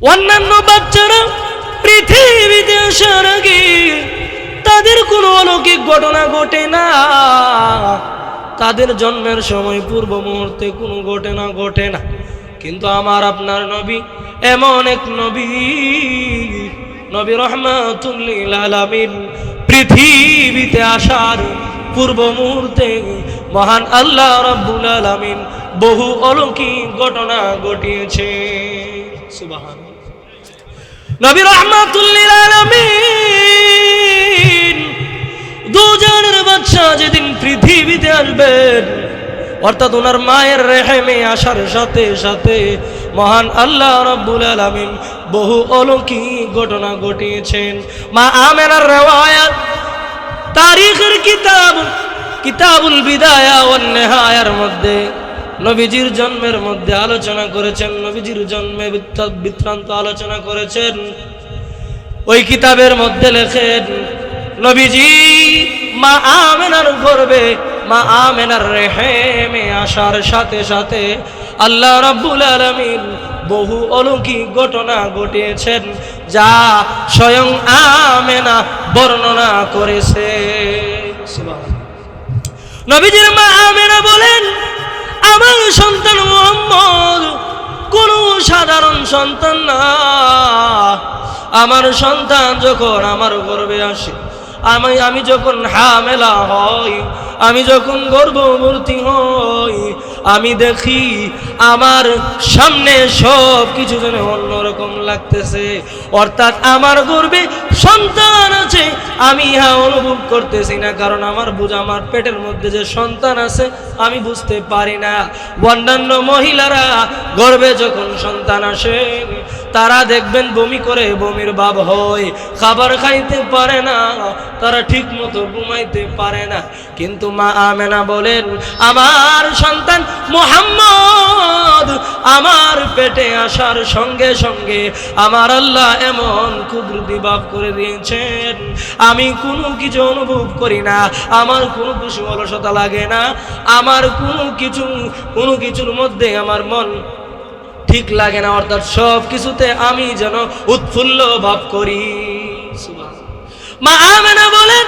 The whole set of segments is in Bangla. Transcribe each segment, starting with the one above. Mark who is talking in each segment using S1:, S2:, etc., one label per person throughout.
S1: অন্যান্য বাচ্চারা পৃথিবীতে আসার আগে তাদের কোনো অলৌকিক ঘটনা ঘটে না। তাদের জন্মের সময়, পূর্ব মুহূর্তে কোনো ঘটনা ঘটে না। কিন্তু আমার আপনার নবী, এমন এক নবী নবী রহমাতুল্লিল পৃথিবীতে আসার পূর্ব মুহূর্তে মহান আল্লাহ রাব্বুল আলামিন বহু অলৌকিক ঘটনা ঘটিয়েছে। সুবহান নবী রহমাতুল্লিল আলামিন, দুজনের বাচ্চা যেদিন পৃথিবীতে আসবেন অর্থাৎ ওনার মায়ের রেহেমে আসার সাথে সাথে মহান আল্লাহ রব্বুল আলামিন বহু অলৌকিক ঘটনা ঘটিয়েছেন। মা আমেনার রেওয়ায়াত, তারিখের কিতাব, কিতাবুল বিদায়া ও নেহায়ার মধ্যে নবীজির জন্মের মধ্যে আলোচনা করেছেন নবীজির জন্মে বৃত্তান্ত আলোচনা করেছেন। ওই কিতাবের মধ্যে লেখেন নবীজি মা আমেনার গর্বে মা আমেনার রেহেমে আসার সাথে সাথে আল্লাহ রাব্বুল আলামিন বহু অলৌকিক ঘটনা ঘটিয়েছেন যা স্বয়ং আমেনা বর্ণনা করেছে। নবীজির মা আমেনা বলেন সন্তান না, আমার সন্তান যখন আমার গর্বে আসে, আমি আমি যখন হামেলা হই আমি যখন গর্ভবর্তী হই আমি দেখি আমার সামনে সব কিছু যেন অন্যরকম লাগতেছে। অর্থাৎ আমার গর্বে সন্তান আছে, আমি ইহা অনুভব করতেছি না, কারণ আমার বুঝ, আমার পেটের মধ্যে যে সন্তান আছে, আমি বুঝতে পারি না। অন্যান্য মহিলারা গর্বে যখন সন্তান আসে, তারা দেখবেন বমি করে, বমির ভাব হয়। খাবার খাইতে পারে না, তারা ঠিক মতো ঘুমাইতে পারে না। কিন্তু মা আমেনা বলেন, আমার সন্তান মোহাম্মদ আমার পেটে আসার সঙ্গে সঙ্গে আমার আল্লাহ এমন কুদরতি ভাব করে দিয়েছেন। আমি কোনো কিছু অনুভব করি না, আমার কোনো কিছু অলসতা লাগে না, আমার কোনো কিছু, কোনো কিছুর মধ্যে আমার মন ঠিক লাগে না, অর্থাৎ সব কিছুতে আমি যেন উৎফুল্ল ভাব করি। মা আমেনা বলেন,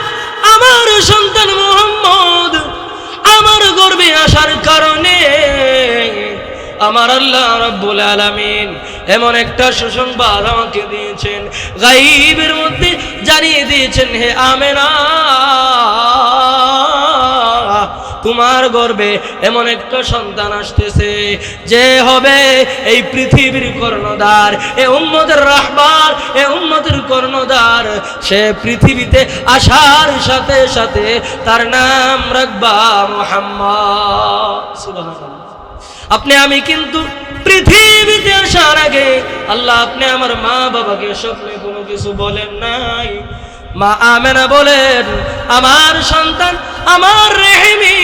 S1: আমার সন্তান মোহাম্মদ আমার গর্বে আসার কারণে আমার আল্লাহ রব্বুল আলামিন এমন একটা সুসংবাদ আমাকে দিয়েছেন। গাইবের মধ্যে জানিয়ে দিয়েছেন, হে আমেনা তোমার গর্বে এমন একটা সন্তান আসতেছে, যে হবে এই পৃথিবীর কর্ণধার, এ উম্মদের রাহবার, এ উম্মদের কর্ণধার। সে পৃথিবীতে আসার সাথে সাথে তার নাম রাখবা মোহাম্মদ। আপনি, আমি কিন্তু পৃথিবীতে আসার আগে, আল্লাহ আপনি আমার মা বাবাকে স্বপ্নে কোনো কিছু বলেন নাই। মা আমেনা বলেন, আমার সন্তান, আমার রেহেমি,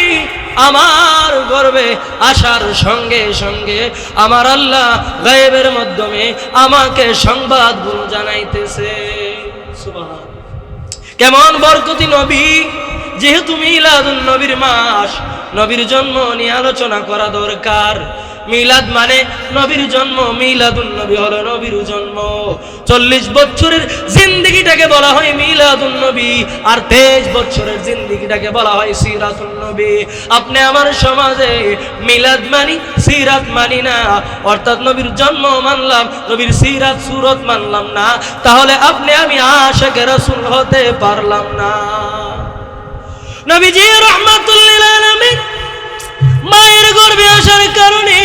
S1: আমার গর্বে আসার সঙ্গে সঙ্গে আমার আল্লাহ গায়েবের মাধ্যমে আমাকে সংবাদ সংবাদগুলো জানাইতেছে। কেমন বরকতি নবী, যেহেতু মিলাদুন নবীর মাস, নবীর জন্ম নিয়ে আলোচনা করা দরকার। মিলাদ মানে নবীর জন্ম, মিলাদুন নবী হলো নবীর জন্ম। চল্লিশ বছরের জিন্দিগিটাকে বলা হয় মিলাদুন নবী, আর তেইশ বছরের জিন্দিগিটাকে বলা হয় সিরাতুন নবী। আপনি আমার সমাজে মিলাদ মানি, সিরাত মানি না, অর্থাৎ নবীর জন্ম মানলাম, নবীর সিরাত, সুরত মানলাম না, তাহলে আপনি আমি আশেকে রাসূল হতে পারলাম না। নবীজি রহমাতুল্লিল আলামিন গর্ভে আসার কারণে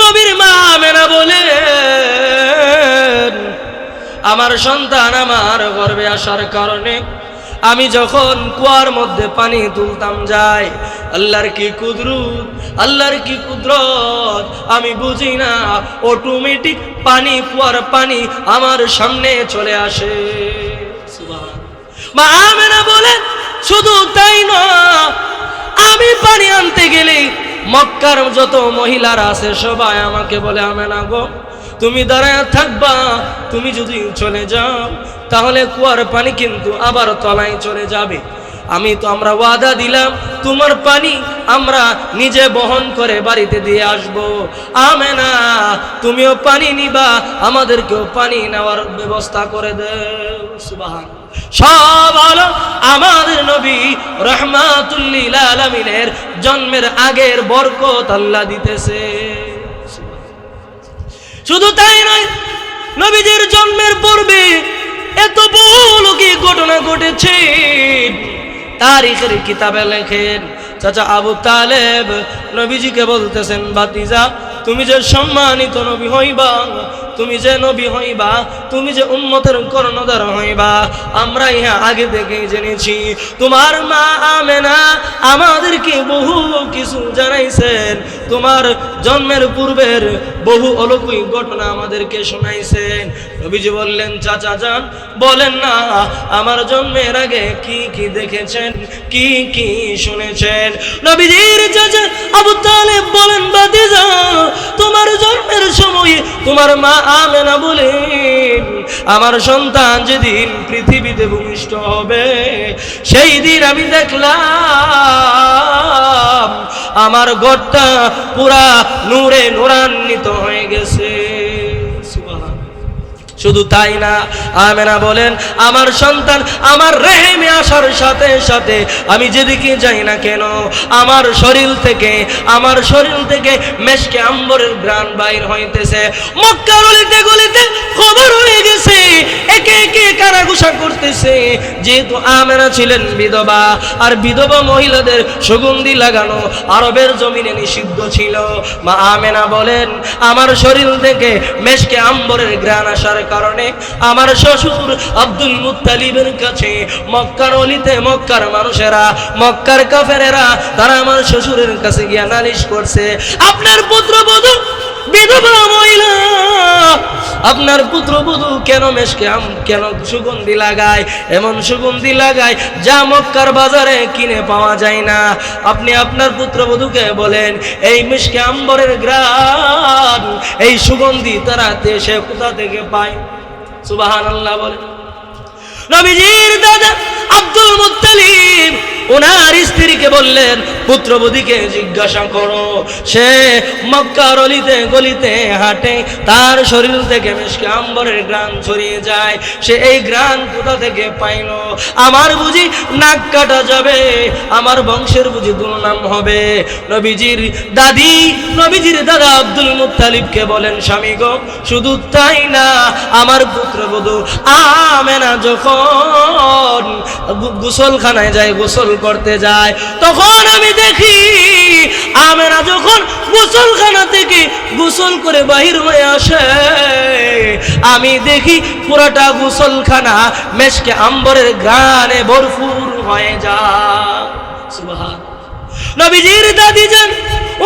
S1: নবীর মা আমেনা বলেন, আমার সন্তান আমার গর্ভে আসার কারণে আমি যখন কুয়ার মধ্যে পানি তুলতাম যাই, আল্লাহর কি কুদরত, আল্লাহর কি কুদরত, আমি বুঝি না অটোমেটিক পানি, কুয়ার পানি আমার সামনে চলে আসে। মা আমেনা বলেন, শুধু তাই না আমি পানি আনতে গেলে মক্কার যত মহিলারা আছে, সবাই আমাকে বলে, আমেনা গো, তুমি দাঁড়ায় থাকবা, তুমি যদি চলে যাও, তাহলে কুয়ার পানি কিন্তু আবার তলায় চলে যাবে। আমি তো আমরা ওয়াদা দিলাম, তোমার পানি আমরা নিজে বহন করে বাড়িতে দিয়ে আসব। আমে না তুমিও পানি নিবা, আমাদেরকেও পানি নেওয়ার ব্যবস্থা করে দে সুবাহান সব আলো আমাদের নবী রহমাতুল্লিল জন্মের আগের বরকত আল্লাহ দিতেছে। শুধু তাই নয়, নবীজির জন্মের পূর্বে এত বহুলৌকিক ঘটনা ঘটেছে। তারিখের কিতাবে লেখেন। চাচা আবু তালেব নবীজিকে বলতেছেন বাতিজা তুমি যে সম্মানিত নবী হইবা, তুমি যে নবী হইবা, তুমি যে উম্মতের কর্ণধার হইবা, আমরা ইহা আগে থেকে জেনেছি। তোমার মা আমেনা আমাদেরকে বহু কিছু জানাইছেন। তোমার জন্মের পূর্বের বহু অলৌকিক ঘটনা আমাদেরকে শোনাইছেন। নবীজি বললেন, চাচা যান, বলেন না, আমার জন্মের আগে কি কি দেখেছেন, কি কি শুনেছেন? নবীজির চাচা আবু তালেব বলেন বাতিজা তোমার জন্মের সময় তোমার মা আমেনা বলেন, আমার সন্তান যেদিন পৃথিবীতে ভূমিষ্ঠ হবে, সেই দিন আমি দেখলাম, আমার ঘরটা পুরা নূরে নূরান্বিত হয়ে গেছে। শুধু তাই না, আমেনা বলেন, আমার সন্তান, আমার রেহেমে আসার সাথে সাথে আমি যেদিকে যাই না কেন, আমার শরীর থেকে, আমার শরীর থেকে মেশকে আম্বরের গ্রান বাইর হইতেছে। মক্কার অলিতে গলিতে খবর হয়ে গেছে, একে একে কারাগুসা করতেছে। যেহেতু আমেনা ছিলেন বিধবা, আর বিধবা মহিলাদের সুগন্ধি লাগানো আরবের জমিনে নিষিদ্ধ ছিল। মা আমেনা বলেন, আমার শরীর থেকে মেশকে আম্বরের গ্রান আসার কারণে আমার শ্বশুর আব্দুল মুতালিবের কাছে মক্কার অলিতে মক্কার মানুষেরা, মক্কার কাফেরেরা, তারা আমার শ্বশুরের কাছে গিয়া নালিশ করছে, আপনার পুত্র পুত্রবধূ বিধবা মহিলা, আপনার পুত্রবধূ কেন মেশকে আম কেন সুগন্ধি লাগায়? এমন সুগন্ধি লাগায় যা মক্কার বাজারে কিনে পাওয়া যায় না। আপনি আপনার পুত্রবধূকে বলেন, এই মিশকে আম্বরের গ্রাম এই সুগন্ধি তারা দেশে কোথা থেকে পায়? সুবাহান আল্লাহ বলে নবীজির দাদা আব্দুল মুত্তালিব ওনার স্ত্রীকে বললেন, পুত্রবধূকে জিজ্ঞাসা করো। সে মক্কার অলিতে গলিতে হাঁটে, তার শরীর থেকে মেশকে আম্বরের গ্রান ছড়িয়ে যায়। সে এই গ্রান কোথা থেকে পাইল? আমার বুঝি নাক কাটা যাবে, আমার বংশের বুঝি দুর্নাম হবে। নবীজির দাদি, নবীজির দাদা আব্দুল মুত্তালিবকে বলেন, স্বামী গো, শুধু তাই না, আমার পুত্রবধূ আমেনা যখন গোসলখানায় যায়, গোসল করতে যায়। তখন আমি দেখি, আমেরা যখন গোসলখানা থেকে গোসল করে বাহির হয়ে আসে, আমি দেখি পুরাটা গোসলখানা মেশকে আম্বরের গানে ভরপুর হয়ে যায়। সুবহান নবীজির দাদি যান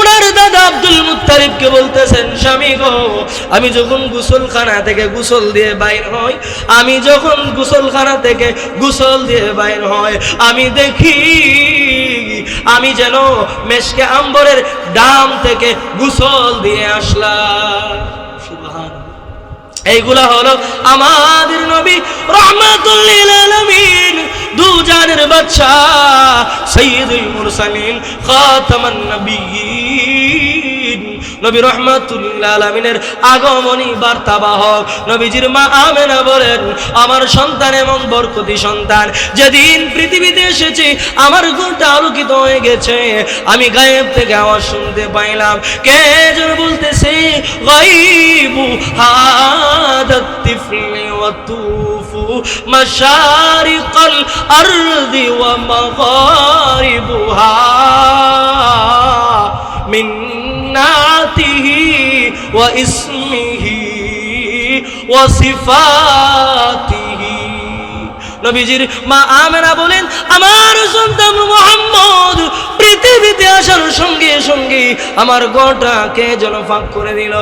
S1: ওনার দাদা আব্দুল মুত্তালিবকে বলতেছেন, স্বামী গো, আমি যখন গোসলখানা থেকে গোসল দিয়ে বাইর হই, আমি যখন গোসলখানা থেকে গোসল দিয়ে বাইর হয় আমি দেখি, আমি যেন মেশকে আম্বরের ডাম থেকে গোসল দিয়ে আসলাম। সুবহান এইগুলা হলো আমাদের নবী রহমাতুল্লিল আলামিন। দু জানের বাচ্চা সৈয়দুল মুরসালিন খাতামান নবিয়িন নবী রহমাতুল্লিল আলমিনের আগমনী বার্তাবাহক নবীজির মা আমেনা বলেন, আমার সন্তান এবং বরকতি সন্তান, যেদিন পৃথিবীতে এসেছে, আমার ঘরটা আলোকিত হয়ে গেছে। আমি গায়েব থেকে আওয়াজ শুনতে পাইলাম। কে যেন বলতেছে গাইবু হাদাতিফলি ওয়াতুফু মাশারিকাল আরদি ওয়া মাগারিবুহা। واسمه وصفاته নবীজির মা আমেনা বলেন আমার সন্তান মোহাম্মদ পৃথিবীতে আসার সঙ্গে সঙ্গে আমার গটাকে যেন ফাঁক করে দিল।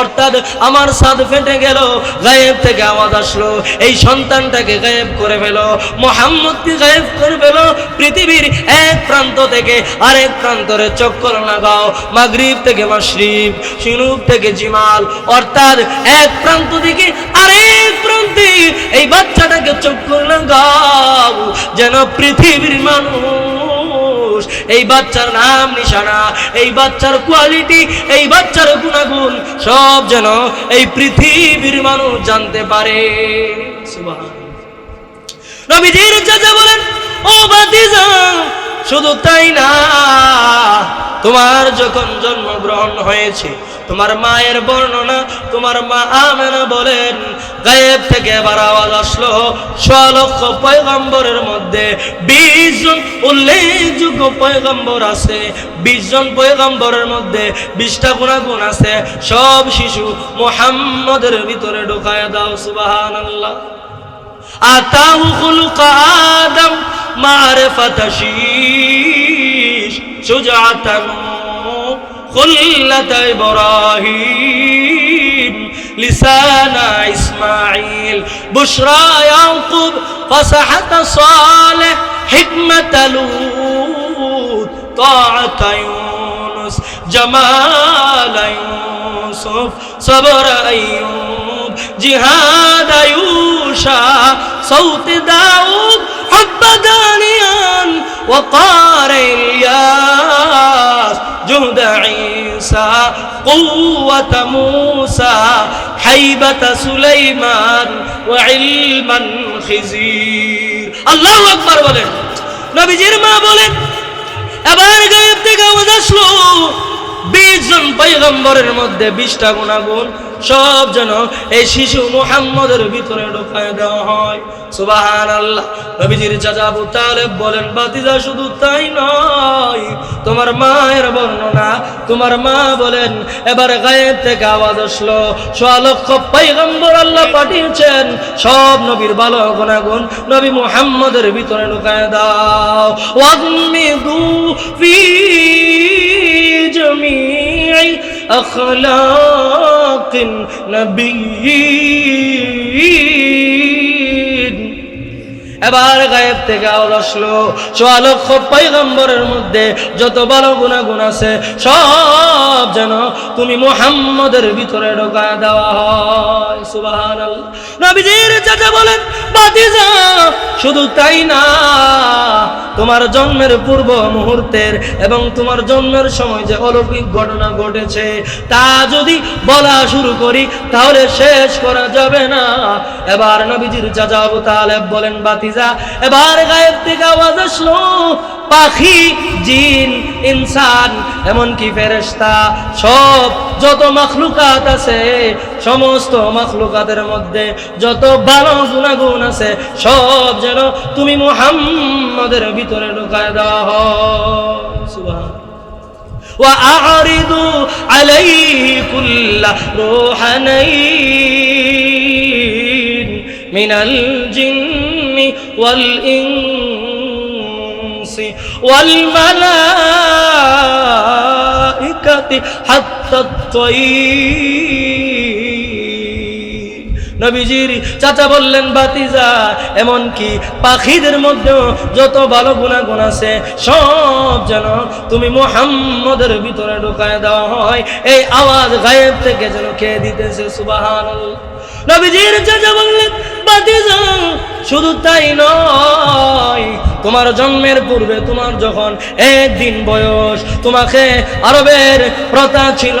S1: অর্থাৎ আমার সাদ ফেটে গেল, গায়েব থেকে আওয়াজ আসলো, এই সন্তানটাকে গায়েব করে ফেল, মোহাম্মদকে গায়েব করে ফেল, পৃথিবীর এক প্রান্ত থেকে আরেক প্রান্তরে চক্কর লাগাও, মাগরিব থেকে মাশরিব সিনুব থেকে জিমাল, অর্থাৎ এক প্রান্ত থেকে আরেক প্রান্তে এই বাচ্চাটাকে চক্কর লাগাও, যেন পৃথিবীর মানুষ এই বাচ্চার নাম, নিশানা, এই বাচ্চার কোয়ালিটি এই বাচ্চার গুণাগুণ, সব যেন এই পৃথিবীর মানুষ জানতে পারে। নবীজির চাচা বলেন, ও বাতিজা শুধু তাই না, তোমার যখন জন্মগ্রহণ হয়েছে, তোমার মায়ের বর্ণনা, তোমার মা আমেনা বলেন, গায়েব থেকে এবার আওয়াজ আসলো লক্ষ পয়গম্বরের মধ্যে বিশ জন উল্লেখযোগ্য পয়গম্বর আছে, বিশ জন পয়গম্বরের মধ্যে বিশটা গুণাগুণ আছে, সব শিশু মোহাম্মদের ভিতরে ঢোকায় দাও সুবাহান আল্লাহ আতাহু খুলুক আদম معرفة شيش شجعة خلة إبراهيم لسان إسماعيل. بشرى يعقوب فصحة صالح حكمة لوط طاعة يونس جمال يوسف صبر أيوب جهاد يوشع صوت داود حب دانيا وقار إلياس جهد عيسى قوة موسى حيبة سليمان وعلما خزير الله أكبر বলেন নবীজির মা বলেন এবার গায়েব থেকে আওয়াজ আসলো পৈগম্বরের মধ্যে বিশটা গুণাগুণ, সব যেন এই শিশু মুহাম্মদের ভিতরে ঢোকায় দেওয়া হয়। এবার থেকে আওয়াজ আসলো। সোয়া লক্ষ পৈগম্বর আল্লাহ পাঠিয়েছেন। সব নবীর ভালো গুণাগুণ নবী মুহাম্মদের ভিতরে ঢোকায় দাও। ফি جميع أخلاق النبيين এবার গায়েব থেকে আওয়াজ আসলো। সোয়া লক্ষ পৈগম্বরের মধ্যে যত ভালো গুণাগুণ আছে, সব যেন তুমি মুহাম্মদের ভিতরে ঢোকা দেওয়া হয়। সুবাহান নবীজির চাচা বলেন বাতিজা শুধু তাই না, তোমার জন্মের পূর্ব মুহূর্তের এবং তোমার জন্মের সময় যে অলৌকিক ঘটনা ঘটেছে, তা যদি বলা শুরু করি, তাহলে শেষ করা যাবে না। এবার নবীজির চাচা আবু বলেন বাতিজা এবার গায়েব থেকে আওয়াজ আসলো পাখি জিন ইনসান এমনকি ফেরেশতা সব যত মখলুকাত আছে সমস্ত মখলুকাতের মধ্যে যত ভালো গুণাগুণ আছে সব যেন তুমি মুহাম্মদের ভিতরে ঢুকায় দেওয়া হয় সুবহান وأعرضوا عليه كل روحانين من الجن والإنس والملائكة حتى الطير নবীজির চাচা বললেন বাতিজা এমনকি পাখিদের মধ্যেও যত ভালো গুণাগুণ আছে সব যেন তুমি মোহাম্মদের ভিতরে ঢোকায় দেওয়া হয় এই আওয়াজ গায়েব থেকে যেন খেয়ে দিতেছে সুবাহান নবীজির চাচা বললেন বাতিজা শুধু তাই নয়, তোমার জন্মের পূর্বে তোমার যখন একদিন বয়স, তোমাকে আরবের প্রথা ছিল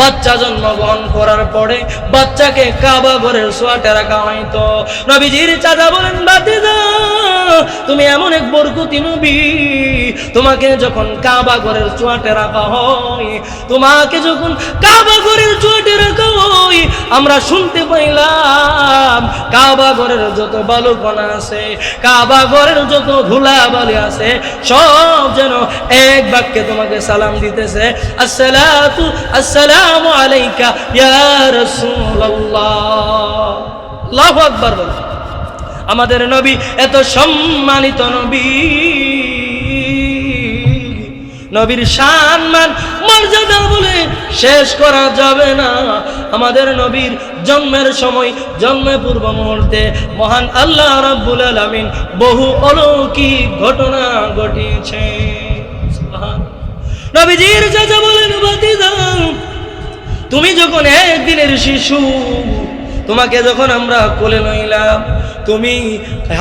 S1: বাচ্চা জন্মগ্রহণ করার পরে বাচ্চাকে কাবা ঘরের সোয়াটে রাখা হয়তো। নবীজির চাচা বলেন বাতিজা তুমি এমন এক বরকতি নবী, তোমাকে যখন কাবা ঘরের চুয়াটে রাখা হয়, তোমাকে যখন কাবা ঘরের চুয়াটে রাখা হয়, আমরা শুনতে পাইলাম কাবা ঘরের যত আছে, কাবা ঘরের যত ধুলা বালি আছে, সব যেন এক বাক্যে তোমাকে সালাম দিতেছে। আসসালাতু, আসসালামু আলাইকা ইয়া রাসূলুল্লাহ। আল্লাহু আকবার বলো। আমাদের নবী এত সম্মানিত নবী। নবীর সম্মান মর্যাদা বলে শেষ করা যাবে না। আমাদের নবীর জন্মের সময় জন্মে পূর্ব মুহূর্তে মহান আল্লাহ রাব্বুল আলামিন বহু অলৌকিক ঘটনা ঘটিয়েছে। নবীজির চাচা বলেন তুমি যখন একদিনের শিশু, তোমাকে যখন আমরা কোলে নইলাম, তুমি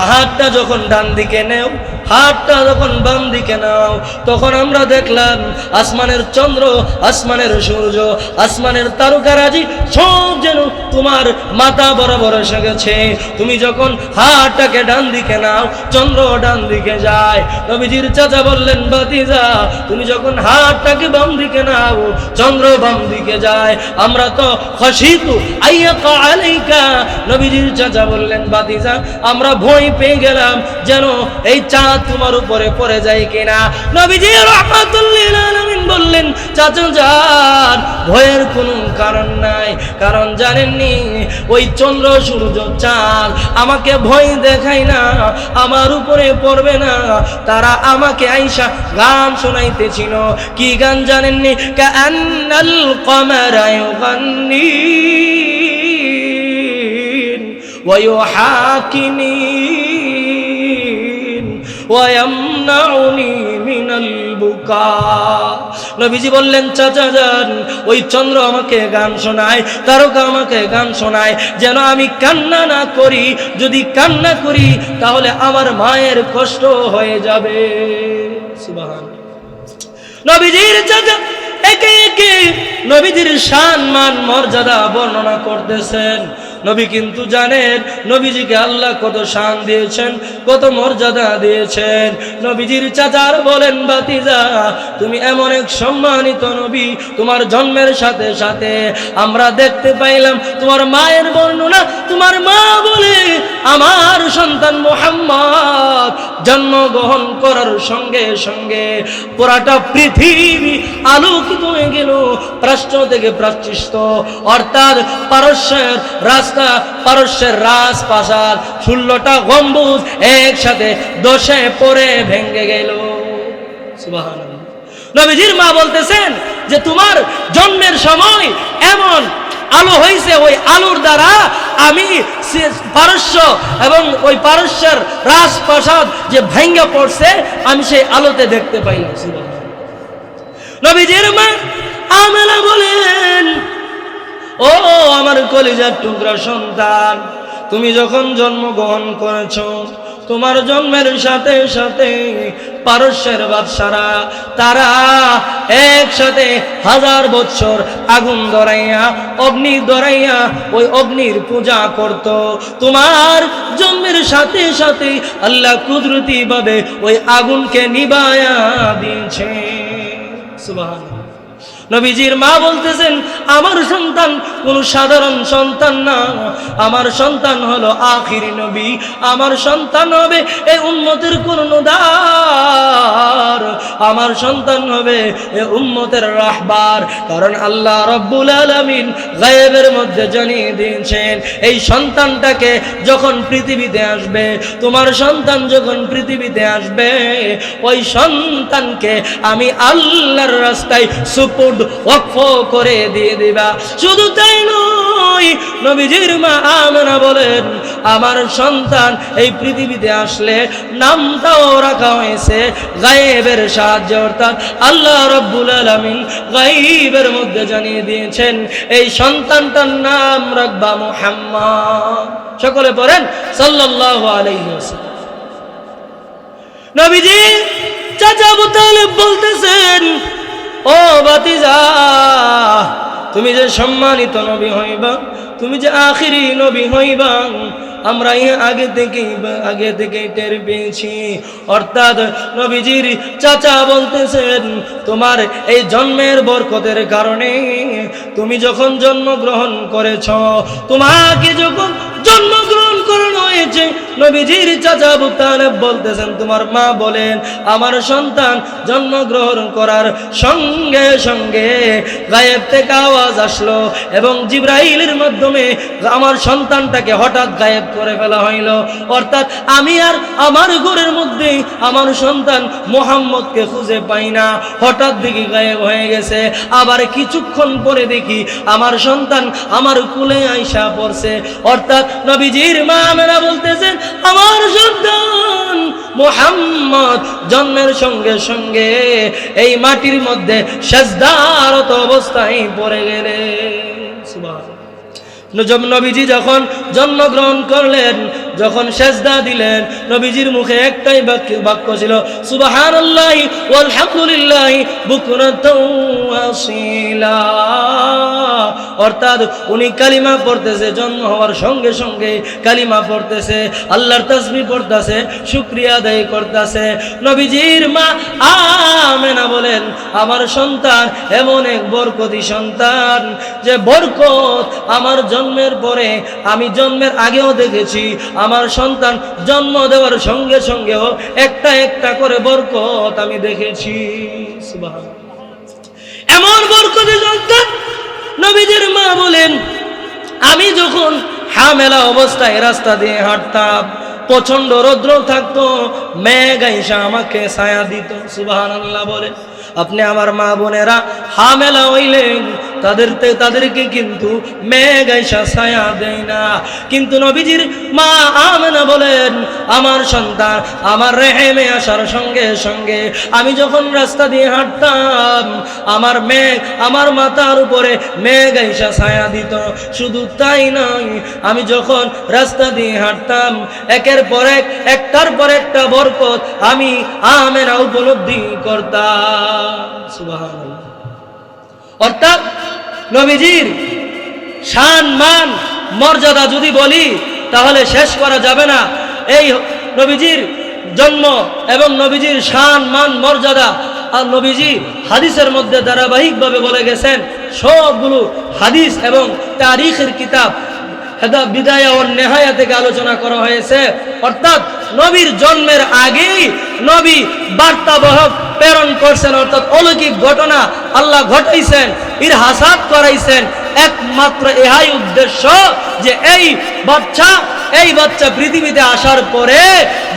S1: হাতটা যখন ডান দিকে নেও হাতটা যখন বাম দিকে নাও, তখন আমরা দেখলাম আসমানের চন্দ্র, আসমানের সূর্য, আসমানের তারকারাজি সব যেন তোমার মাথা বরাবর এসে গেছে। তুমি যখন হাতটাকে ডান দিকে নাও, চন্দ্র ডান দিকে যায়। নবীজির চাচা বললেন বাতিজা তুমি যখন হাতটাকে বাম দিকে নাও, চন্দ্র বাম দিকে যায়। আমরা তো খসিতু নবীজির চাচা বললেন বাতিজা আমরা ভয় পেয়ে গেলাম যেন এই চাঁদ তোমার উপরে পড়ে যায় কিনা নবীজি রহমাতুল্লিল আলামিন বললেন চাচা যান ভয়ের কোনো কারণ নাই কারণ জানেননি ওই চন্দ্র সূর্য চাঁদ আমাকে ভয় দেখায় না আমার উপরে পড়বে না তারা আমাকে আইসা গান শোনাইতেছিল কি গান জানেননি কান্নাল কমারা ইউগান্নিন ويحاكمين ويمنعني من البكاء নবীজি বললেন, চাচা যান, ওই চন্দ্র আমাকে গান শোনায়, তারকা আমাকে গান শোনায়, যেন আমি কান্না না করি। যদি কান্না করি, তাহলে আমার মায়ের কষ্ট হয়ে যাবে। নবীজির চাচা একে একে, নবীজির শান মান মর্যাদা বর্ণনা করতেছেন। নবী কিন্তু জানেন, নবীজিকে আল্লাহ কত শান দিয়েছেন, কত মর্যাদা দিয়েছেন। নবীজির চাচার বলেন বাতিজা তুমি এমন এক সম্মানিত নবী, তোমার জন্মের সাথে সাথে আমরা দেখতে পাইলাম, তোমার মায়ের বর্ণনা তোমার মা বলে, আমার সন্তান মোহাম্মদ জন্মগ্রহণ করার সঙ্গে সঙ্গে পুরাটা পৃথিবী আলোকিত হয়ে গেল, প্রাচ্য থেকে প্রাচিষ্ট অর্থাৎ পারস্যের রাস্তা, পারস্যের রাজপ্রাসাদ, ষোলোটা গম্বুজ একসাথে দশে পরে ভেঙে গেল। নবীজির মা বলতেছেন যে, তোমার জন্মের সময় এমন আলো হয়েছে ওই আলোর দ্বারা আমি পারস্য এবং ওই পারস্যের রাজপ্রাসাদ যে ভেঙ্গে পড়ছে, আমি সেই আলোতে দেখতে পাইলাম। নবীজির মা আমেলা বলেন ও আমার কলিজার টুকরা সন্তান, তুমি যখন জন্মগ্রহণ করেছ, তোমার জন্মের সাথে সাথে পারস্যের বাদশারা, তারা একসাথে হাজার বছর আগুন ধরাইয়া, অগ্নি ধরাইয়া ওই অগ্নির পূজা করত। তোমার জন্মের সাথে সাথে আল্লাহ কুদরতি ভাবে ওই আগুনকে নিবায়া দিয়েছে। সুবহানাল্লাহ। নবীজির মা বলতেছেন, আমার সন্তান কোন সাধারণ সন্তান না। আমার সন্তান হলো আখিরি নবী। আমার সন্তান হবে এই উন্মতের কোন নদার আমার সন্তান হবে এই উম্মতের রাহবার। কারণ আল্লাহ রব্বুল আলামিন গায়েবের মধ্যে জানিয়ে দিয়েছেন, এই সন্তানটাকে যখন পৃথিবীতে আসবে, তোমার সন্তান যখন পৃথিবীতে আসবে, ওই সন্তানকে আমি আল্লাহর রাস্তায় সুপুর্দ ওয়াকফ করে দিয়ে দিবা। শুধু তাই নয়, নবীজির মা আমেনা বলেন, আমার সন্তান এই পৃথিবীতে আসলে নামটাও রাখা হয়েছে গায়েবের সাহায্য, অর্থাৎ আল্লাহ রব্বুল আলামিন গাইবের মধ্যে জানিয়ে দিয়েছেন, এই সন্তানটার নাম রাখবা মুহাম্মদ। সকলে পড়েন, সাল্লাল্লাহু আলাইহি নবীজি চাচা বলতেছেন ও বাতিজা তুমি যে সম্মানিত নবী হইবা, তুমি যে আখিরি নবী হইবা, আমরা ইহা আগে থেকেই আগে থেকেই টের পেয়েছি। অর্থাৎ নবীজির চাচা বলতেছেন, তোমার এই জন্মের বরকতের কারণে তুমি যখন জন্মগ্রহণ করেছ, তোমাকে যখন করানো হয়েছে। নবীজির চাচা আবু তালেব বলতেছেন, তোমার মা বলেন, আমার সন্তান জন্মগ্রহণ করার সঙ্গে সঙ্গে গায়েব থেকে আওয়াজ আসলো এবং জিব্রাইলের মাধ্যমে আমার সন্তানটাকে হঠাৎ গায়েব করে ফেলা হইল। অর্থাৎ আমি আর আমার ঘরের মধ্যে আমার সন্তান মোহাম্মদকে খুঁজে পাই না। হঠাৎ দেখি গায়েব হয়ে গেছে। আবার কিছুক্ষণ পরে দেখি আমার সন্তান আমার কুলে আইসা পড়ছে। অর্থাৎ নবীজির মা মেরা বলতেছেন, আমার সন্তান মোহাম্মদ জন্মের সঙ্গে সঙ্গে এই মাটির মধ্যে সেজদারত অবস্থায় পড়ে গেলে নবীজি যখন জন্মগ্রহণ করলেন যখন সেজদা দিলেন, নবীজির মুখে একটাই বাক্য ছিল সুবাহান আল্লাহ আলহামদুলিল্লাহ অর্থাৎ উনি কালিমা পড়তেছে, জন্ম হওয়ার সঙ্গে সঙ্গে কালিমা পড়তেছে, আল্লাহর তসবি পড়তেছে, শুক্রিয়া আদায় করতেছে। নবীজির মা আমেনা বলেন, আমার সন্তান এমন এক বরকতি সন্তান যে বরকত আমার জন্মের পরে, আমি জন্মের আগেও দেখেছি আমার সন্তান জন্ম দেওয়ার সঙ্গে সঙ্গেও একটা একটা করে বরকত আমি দেখেছি। এমন বরকতি সন্তান নবীজির মা বলেন, আমি যখন হামেলা অবস্থায় রাস্তা দিয়ে হাঁটতাম প্রচণ্ড রৌদ্র থাকতো, মেঘ আইসা আমাকে ছায়া দিত আল্লাহ বলে, আপনি আমার মা বোনেরা, হামেলা হইলেন তাদের তাদেরকে কিন্তু মেঘ আইসা ছায়া দেয় না। কিন্তু নবীজির মা আমেনা বলেন, আমার সন্তান, আমার রেহেমে আসার সঙ্গে সঙ্গে আমি যখন রাস্তা দিয়ে হাঁটতাম, আমার মেঘ, আমার মাথার উপরে মেঘ আইসা ছায়া দিত। শুধু তাই নয়, আমি যখন রাস্তা দিয়ে হাঁটতাম, একের পর এক, একটার পর একটা বরকত আমি আমেনা উপলব্ধি করতাম। সুবহানাল্লাহ। অর্থাৎ নবীজির শান, মান, মর্যাদা যদি বলি, তাহলে শেষ করা যাবে না। এই নবীজির জন্ম এবং নবীজির শান, মান, মর্যাদা আর নবীজি হাদিসের মধ্যে ধারাবাহিকভাবে বলে গেছেন, সবগুলো হাদিস এবং তারিখের কিতাব হেদা বিদায় ও নেহায়া থেকে আলোচনা করা হয়েছে। অর্থাৎ নবীর জন্মের আগেই নবী বার্তাবহক প্রেরণ করছেন। অর্থাৎ অলৌকিক ঘটনা আল্লাহ ঘটাইছেন ইর হাসাদ করাইছেন। একমাত্র এহাই উদ্দেশ্য যে এই বাচ্চা এই বাচ্চা পৃথিবীতে আসার পরে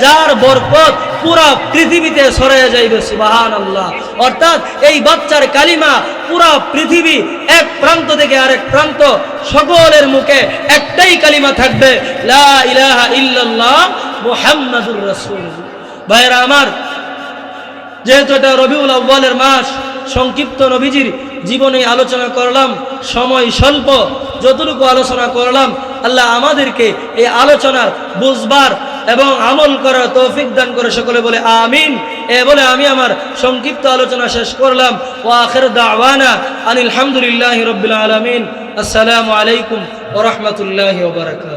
S1: যার বরকত পুরা পৃথিবীতে সরে যাইবে সুবাহান আল্লাহ অর্থাৎ এই বাচ্চার কালিমা পুরা পৃথিবী এক প্রান্ত থেকে আরেক প্রান্ত সকলের মুখে একটাই কালিমা থাকবে, লা ইলাহা ইল্লাল্লাহ মুহাম্মাদুর রাসূল ভাইরা আমার, যেহেতু এটা রবিউল আব্বালের মাস, সংক্ষিপ্ত নবীজির জীবনে আলোচনা করলাম, সময় স্বল্প, যতটুকু আলোচনা করলাম, আল্লাহ আমাদেরকে এই আলোচনার বুঝবার এবং আমল করার তৌফিক দান করে সকলে বলে আমিন। এ বলে আমি আমার সংক্ষিপ্ত আলোচনা শেষ করলাম। ও আখের দাওয়ানা আনিল হামদুলিল্লাহ রবিল আলমিন। আসসালামু আলাইকুম ওরহমতুল্লাহ বারকাত